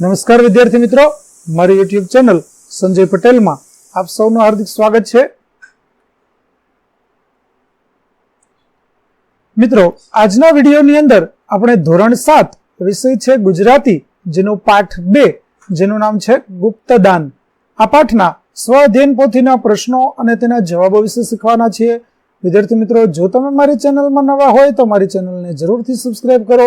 નમસ્કાર વિદ્યાર્થી મિત્રો. મારી યુટ્યુબ ચેનલ સંજય પટેલમાં આપ સૌનું હાર્દિક સ્વાગત છે. મિત્રો, આજના વિડીયોની અંદર આપણે ધોરણ સાત વિષય છે ગુજરાતી, જેનો પાઠ બે, જેનું નામ છે ગુપ્તદાન. આ પાઠના સ્વ અધ્યયન પોથીના પ્રશ્નો અને તેના જવાબો વિશે શીખવાના છીએ. વિદ્યાર્થી મિત્રો, જો તમે મારી ચેનલમાં નવા હોય તો મારી ચેનલને જરૂરથી સબસ્ક્રાઇબ કરો.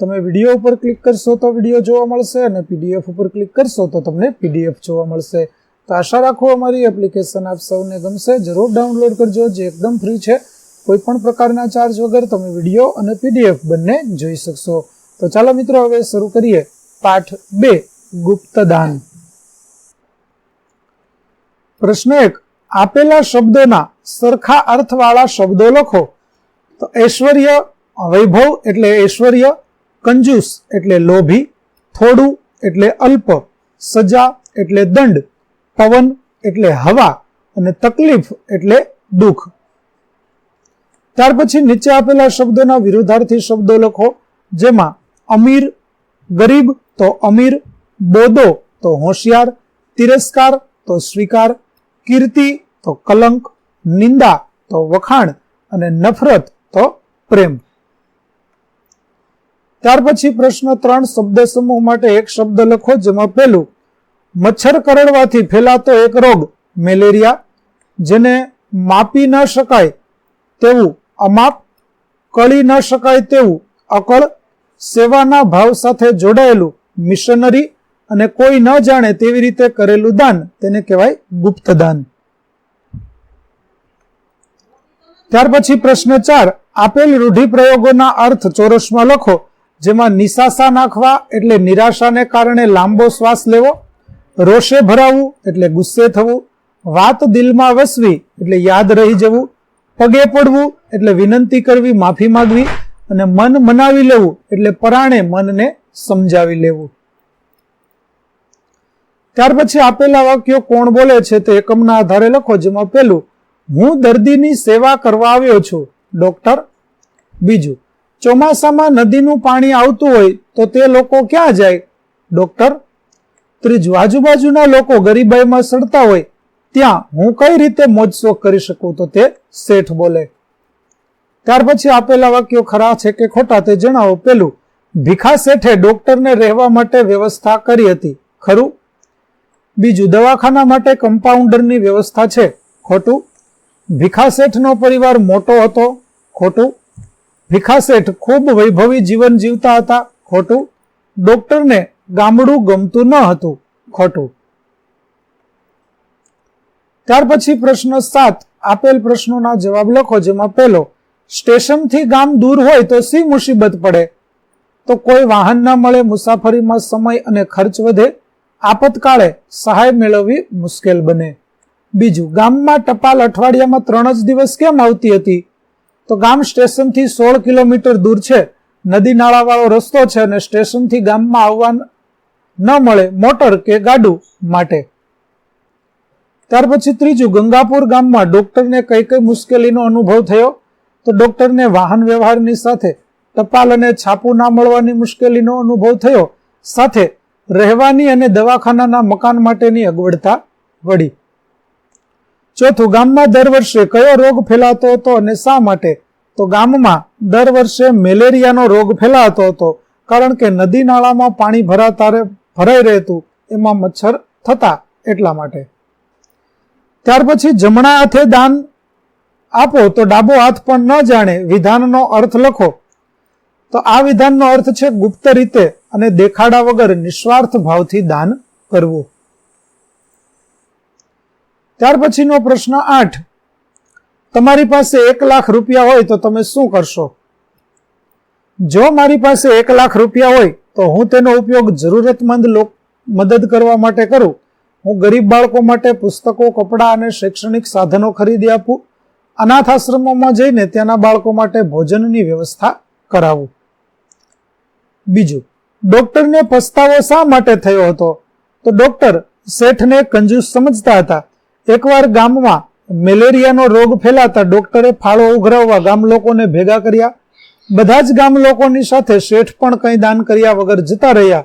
તમે વીડિયો ઉપર ક્લિક કરશો તો વીડિયો જોવા મળશે અને પીડીએફ ઉપર ક્લિક કરશો તો તમને પીડીએફ જોવા મળશે. તો આશા રાખો અમારી એપ્લિકેશન આપ સૌને ગમશે. જરૂર ડાઉનલોડ કરજો, જે એકદમ ફ્રી છે. કોઈ પણ પ્રકારના ચાર્જ વગર તમે વીડિયો અને પીડીએફ બંને જોઈ શકશો. તો ચાલો મિત્રો, હવે શરૂ કરીએ પાઠ બે, ગુપ્તદાન. પ્રશ્ન એક, આપેલા શબ્દોના સરખા અર્થવાળા શબ્દો લખો. તો ઐશ્વર્ય વૈભવ એટલે ઐશ્વર્ય કંજૂસ એટલે લોભી, થોડું એટલે અલ્પ, સજા એટલે દંડ, પવન એટલે હવા અને તકલીફ એટલે દુઃખ. ત્યાર પછી નીચે આપેલા શબ્દોના વિરુદ્ધાર્થી શબ્દો લખો, જેમાં અમીર, ગરીબ તો અમીર, બોદો તો હોશિયાર, તિરસ્કાર તો સ્વીકાર, કીર્તિ તો કલંક, નિંદા તો વખાણ અને નફરત તો પ્રેમ. ત્યાર પછી પ્રશ્ન ત્રણ, શબ્દ સમૂહ માટે એક શબ્દ લખો, જેમાં પહેલું, મચ્છર કરડવાથી ફેલાતો એક રોગ, મેલેરિયા, જેને માપી ન શકાય તેવું અમાપ, કળી ન શકાય તેવું અકળ, સેવાના ભાવ સાથે જોડાયેલું મિશનરી અને કોઈ ન જાણે તેવી રીતે કરેલું દાન, તેને કહેવાય ગુપ્ત દાન ત્યાર પછી પ્રશ્ન ચાર, આપેલ રૂઢિપ્રયોગોના અર્થ ચોરસમાં લખો. જેમાં નિશાસા નાખવા એટલે નિરાશાને કારણે લાંબો શ્વાસ લેવો, રોષે ભરાવું એટલે ગુસ્સે થવું, વાત દિલમાં વસવી એટલે યાદ રહી જવું, પગે પડવું એટલે વિનંતી કરવી, માફી માંગવી અને મન મનાવી લેવું એટલે પરાણે મનને સમજાવી લેવું. ત્યાર પછી આપેલા વાક્યો કોણ બોલે છે તે એકમના આધારે લખો, જેમાં પેલું હું દર્દીની સેવા કરવા આવ્યો છું, ડોક્ટર. બીજું ચોમાસામાં નદીનું પાણી આવતું હોય તો તે લોકો ક્યાં જાય? ડોક્ટર, ત્રીજું આજુબાજુના લોકો ગરીબાઈમાં સડતા હોય, ત્યાં હું કઈ રીતે મોજશોખ કરી શકું? તો તે શેઠ બોલે. ત્યાર પછી આપેલા વાક્યો ખરા છે કે ખોટા તે જણાવો. પેલું, ભીખા શેઠે ડોક્ટરને રહેવા માટે વ્યવસ્થા કરી હતી. ખરું? બીજું, દવાખાના માટે કમ્પાઉન્ડરની વ્યવસ્થા છે. ખોટું? ભીખા શેઠનો પરિવાર મોટો હતો. ખોટું? ભીખા શેઠ ખૂબ વૈભવી જીવન જીવતા હતા. ખોટું? ડોક્ટરને ગામડું ગમતું ન હતું. ખોટું. ત્યાર પછી પ્રશ્ન સાત. આપેલ પ્રશ્નોના જવાબ લખો જેમાં પહેલો, સ્ટેશનથી ગામ દૂર હોય તો શી મુસીબત પડે? તો કોઈ વાહન ન મળે, મુસાફરીમાં સમય અને ખર્ચ વધે. આપતકાળે સહાય મેળવવી મુશ્કેલ બને. બીજું, ગામમાં ટપાલ અઠવાડિયામાં ત્રણ જ દિવસ કેમ આવતી હતી? તો ગામ સ્ટેશનથી સોળ કિલોમીટર દૂર છે. નદી નાળાવાળો રસ્તો છે અને સ્ટેશનથી ગામમાં આવવા ન મળે મોટર કે ગાડું માટે. ત્યાર પછી ત્રીજું, ગંગાપુર ગામમાં ડોક્ટરને કઈ કઈ મુશ્કેલીનો અનુભવ થયો? તો ડોક્ટરને વાહન વ્યવહારની સાથે ટપાલ અને છાપું ના મળવાની મુશ્કેલીનો અનુભવ થયો. સાથે રહેવાની અને દવાખાનાના મકાન માટેની અગવડતા વળી. ચોથું, ગામમાં દર વર્ષે કયો રોગ ફેલાતો હતો અને શા માટે? તો ગામમાં દર વર્ષે મેલેરિયાનો રોગ ફેલાતો હતો, કારણ કે નદી નાળામાં પાણી ભરાતા ભરાઈ રહેતું, એમાં મચ્છર થતા એટલા માટે. ત્યાર પછી જમણા હાથે દાન આપો તો ડાબો હાથ પણ ન જાણે વિધાનનો અર્થ લખો. તો આ વિધાનનો અર્થ છે ગુપ્ત રીતે અને દેખાડા વગર નિસ્વાર્થ ભાવથી દાન કરવું. ત્યાર પછીનો પ્રશ્ન આઠ. તમારી પાસે એક લાખ રૂપિયા હોય તો તમે શું કરશો? જો મારી પાસે એક લાખ રૂપિયા હોય તો હું તેનો ઉપયોગ જરૂરતમંદ લોક, મદદ કરવા માટે કરું. હું ગરીબ બાળકો માટે પુસ્તકો, કપડાં અને શૈક્ષણિક સાધનો ખરીદી આપું. અનાથ આશ્રમોમાં જઈને ત્યાંના બાળકો માટે ભોજનની વ્યવસ્થા કરાવું. બીજું, ડોક્ટરને પસ્તાવો શા માટે થયો હતો? તો ડોક્ટર શેઠને કંજૂસ સમજતા હતા. એકવાર ગામમાં મેલેરિયાનો રોગ ફેલાતા ડોક્ટરે ફાળો ઉઘરાવવા ગામ લોકોને ભેગા કર્યા. બધા જ ગામ લોકોની સાથે શેઠ પણ કંઈ દાન કર્યા વગર જતા રહ્યા.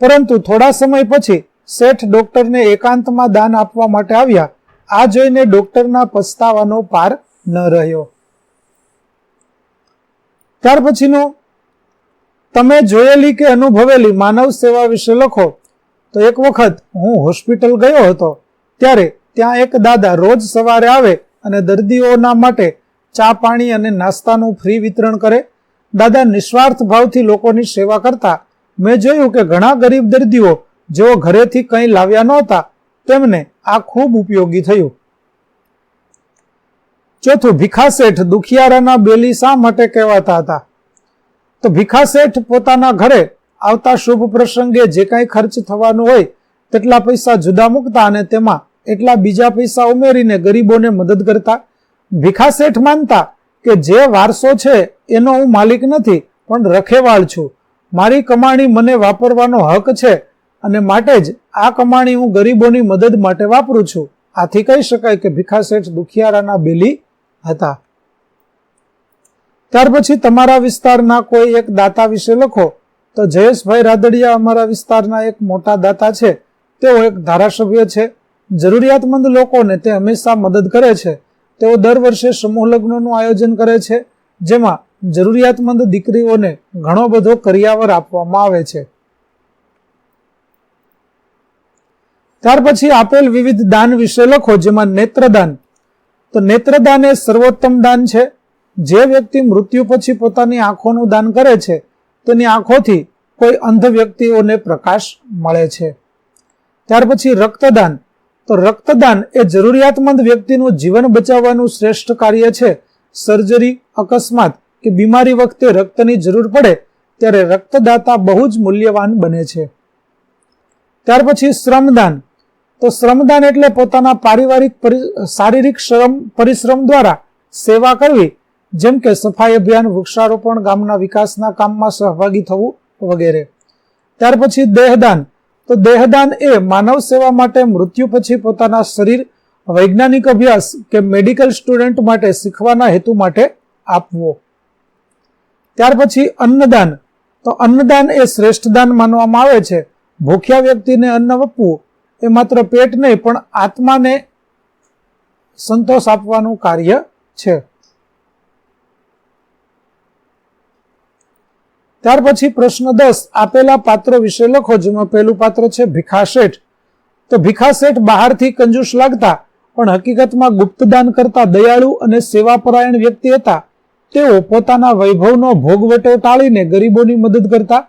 પરંતુ થોડા સમય પછી શેઠ ડોક્ટરને એકાંતમાં દાન આપવા માટે આવ્યા. આ જોઈને ડોક્ટરના પસ્તાવાનો પાર ન રહ્યો. ત્યાર પછીનો, તમે જોયેલી કે અનુભવેલી માનવ સેવા વિશે લખો. તો એક વખત હું હોસ્પિટલ ગયો હતો. ત્યારે ત્યાં એક દાદા રોજ સવારે આવે અને દર્દીઓના માટે ચા પાણી અને નાસ્તાનું ફ્રી વિતરણ કરે. દાદા નિસ્વાર્થ ભાવથી લોકોની સેવા કરતા. મેં જોયું કે ઘણા ગરીબ દર્દીઓ જેઓ ઘરેથી કંઈ લાવ્યા નહોતા, તેમને આ ખૂબ ઉપયોગી થયું. ચોથું, ભીખા શેઠ દુખિયારાના બેલી શા માટે કહેવાતા હતા? તો ભીખા શેઠ પોતાના ઘરે આવતા શુભ પ્રસંગે જે કાંઈ ખર્ચ થવાનું હોય, તેટલા પૈસા જુદા મૂકતા અને તેમાં એટલા બીજા પૈસા ઉમેરીને ગરીબોને મદદ કરતા. ભીખા શેઠ માનતા કે જે વારસો છે એનો હું માલિક નથી, પણ રખેવાળ છું. મારી કમાણી મને વાપરવાનો હક છે અને માટે જ આ કમાણી હું ગરીબોની મદદ માટે વાપરું છું. આથી કહી શકાય કે ભીખા શેઠ દુખિયારાના બેલી હતા. ત્યાર પછી તમારા વિસ્તારના કોઈ એક દાતા વિશે લખો. તો જયેશભાઈ રાદડિયા અમારા વિસ્તારના એક મોટા દાતા છે. તેઓ એક ધારાસભ્ય છે. જરૂરિયાતમંદ લોકોને તે હંમેશા મદદ કરે છે. તેઓ દર વર્ષે સમૂહ લગ્નનું આયોજન કરે છે, જેમાં જરૂરિયાતમંદ દીકરીઓને ઘણો બધો કરિયાવર આપવામાં આવે છે. ત્યાર પછી આપેલ વિવિધ દાન વિશે લખો, જેમાં નેત્રદાન. તો નેત્રદાન એ સર્વોત્તમ દાન છે. જે વ્યક્તિ મૃત્યુ પછી પોતાની આંખોનું દાન કરે છે, તેની આંખોથી કોઈ અંધ વ્યક્તિઓને પ્રકાશ મળે છે. ત્યાર પછી રક્તદાન. તો રક્તદાન એ જરૂરિયાતમંદ વ્યક્તિનું જીવન બચાવવાનું શ્રેષ્ઠ કાર્ય છે. સર્જરી, અકસ્માત કે બીમારી વખતે રક્તની જરૂર પડે ત્યારે રક્તદાતા બહુ જ મૂલ્યવાન બને છે. ત્યાર પછી શ્રમદાન. તો શ્રમદાન એટલે પોતાના પારિવારિક શારીરિક શ્રમ, પરિશ્રમ દ્વારા સેવા કરવી, જેમ કે સફાઈ અભિયાન, વૃક્ષારોપણ, ગામના વિકાસના કામમાં સહભાગી થવું વગેરે. ત્યાર પછી દેહદાન. તો દેહદાન એ માનવ સેવા માટે મૃત્યુ પછી પોતાના શરીર, વૈજ્ઞાનિક અભ્યાસ કે મેડિકલ સ્ટુડન્ટ માટે શીખવાના હેતુ માટે આપવો. ત્યાર પછી અન્નદાન. તો અન્નદાન એ શ્રેષ્ઠ દાન માનવામાં આવે છે. ભૂખ્યા વ્યક્તિને અન્ન આપવું એ માત્ર પેટ નહીં, પણ આત્માને સંતોષ આપવાનું કાર્ય છે. ત્યાર પછી પ્રશ્ન દસ, આપેલા પાત્ર વિશે લખો, જેમાં પહેલું પાત્ર છે ભીખા શેઠ. તો ભીખા શેઠ બહારથી કંજૂસ લાગતા, પણ હકીકતમાં ગુપ્તદાન કરતા દયાળુ અને સેવાપરાયણ વ્યક્તિ હતા. તેઓ પોતાના વૈભવનો ભોગવટો ટાળીને ગરીબોની મદદ કરતા,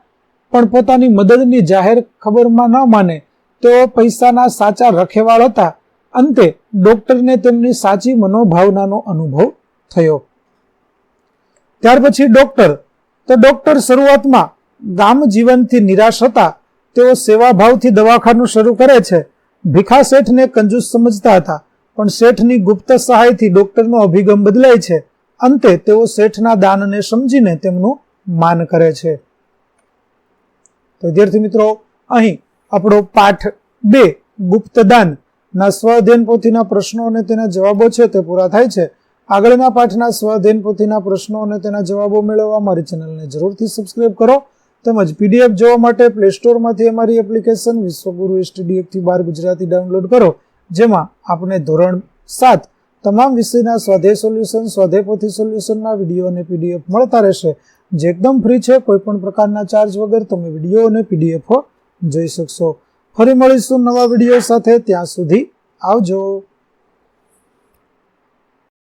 પણ પોતાની મદદની જાહેર ખબરમાં ન માને તેઓ પૈસાના સાચા રખેવાળ હતા. અંતે ડોક્ટરને તેમની સાચી મનોભાવનાનો અનુભવ થયો. ત્યાર પછી ડોક્ટર તો ડોક્ટર શરૂઆતમાં ગામ જીવનથી નિરાશ હતા. તેઓ સેવાભાવથી દવાખાનું શરૂ કરે છે. ભીખા શેઠને કંજૂસ સમજતા હતા, પણ શેઠની ગુપ્ત સહાયથી ડોક્ટરનો અભિગમ બદલાય છે. અંતે તેઓ શેઠના દાનને સમજીને તેમનું માન કરે છે. વિદ્યાર્થી મિત્રો, અહીં આપણો પાઠ બે ગુપ્તદાન ના સ્વઅધ્યયન પોથીના પ્રશ્નો અને તેના જવાબો છે તે પૂરા થાય છે. આગળના પાઠના સ્વઅધ્યયન પોથીના પ્રશ્નો અને તેના જવાબો મેળવવા મારી ચેનલને જરૂરથી સબસ્ક્રાઇબ કરો. તેમજ પીડીએફ જોવા માટે પ્લે સ્ટોરમાંથી અમારી એપ્લિકેશન વિશ્વગુરુ એસટીડીએફથી બાર ગુજરાતી ડાઉનલોડ કરો. જેમાં આપણે ધોરણ સાત તમામ વિષયના સ્વાધ્યાય સોલ્યુશન સ્વાધ્યાય પોથી સોલ્યુશનના વીડિયો અને પીડીએફ મળતા રહેશે. જે એકદમ ફ્રી છે કોઈ પણ પ્રકારના ચાર્જ વગર તમે વીડિયો અને પીડીએફો જોઈ શકશો. ફરી મળીશું નવા વીડિયો સાથે. ત્યાં સુધી આવજો.